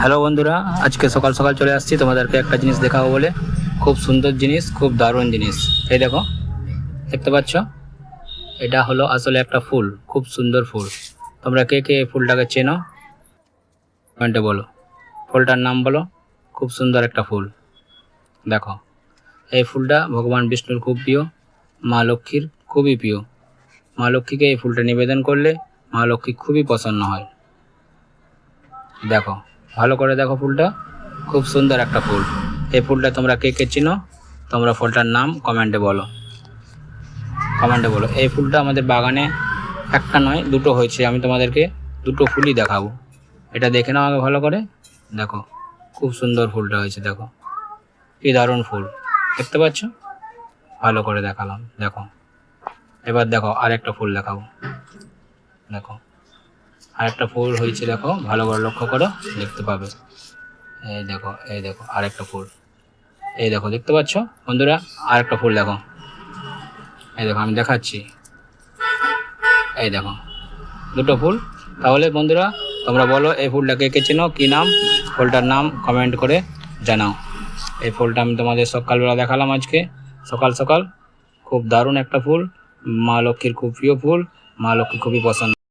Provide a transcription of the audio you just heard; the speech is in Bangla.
হ্যালো বন্ধুরা, আজকে সকাল সকাল চলে আসছি, তোমাদেরকে একটা জিনিস দেখাবো বলে। খুব সুন্দর জিনিস, খুব দারুণ জিনিস। এই দেখো, দেখতে পাচ্ছ? এটা হলো আসলে একটা ফুল, খুব সুন্দর ফুল। তোমরা কে কে এই ফুলটাকে চেনো? কমেন্টে বলো। ফুলটার নাম বলো, খুব সুন্দর একটা ফুল। দেখো, এই ফুলটা ভগবান বিষ্ণুর খুব প্রিয়, মা লক্ষ্মীর খুবই প্রিয়। মা লক্ষ্মীকে এই ফুলটা নিবেদন করলে মা লক্ষ্মী খুবই প্রসন্ন হয়। দেখো ভালো করে দেখো ফুলটা। খুব সুন্দর একটা ফুল। এই ফুলটা তোমরা কে কে চিনো, তোমরা ফুলটার নাম কমেন্টে বলো। কমেন্টে বলো। এই ফুলটা আমাদের বাগানে একটা নয়, দুটো হয়েছে। আমি তোমাদেরকে দুটো ফুলই দেখাবো। এটা দেখে নাও আগে ভালো করে। দেখো, খুব সুন্দর ফুলটা হয়েছে, দেখো। কি দারুণ ফুল। দেখতে পাচ্ছ? ভালো করে দেখালাম। দেখো, এবার দেখো আরেকটা ফুল দেখাবো। দেখো। আরেকটা ফুল হয়েছে, দেখো। ভালো করে লক্ষ্য করো, দেখতে পাবে। এই দেখো এই দেখো, আরেকটা ফুল এই দেখো, দেখতে পাচ্ছ? বন্ধুরা, আরেকটা ফুল দেখো। এই দেখো, আমি দেখাচ্ছি। এই দেখো, দুটো ফুল। তাহলে বন্ধুরা, তোমরা বলো এই ফুলটা কে কে চেনো, কী নাম? ফুলটার নাম কমেন্ট করে জানাও। এই ফুলটা আমি তোমাদের সকালবেলা দেখালাম আজকে। সকাল সকাল, খুব দারুণ একটা ফুল। মা লক্ষ্মীর খুব প্রিয় ফুল। মা লক্ষ্মী খুবই পছন্দ।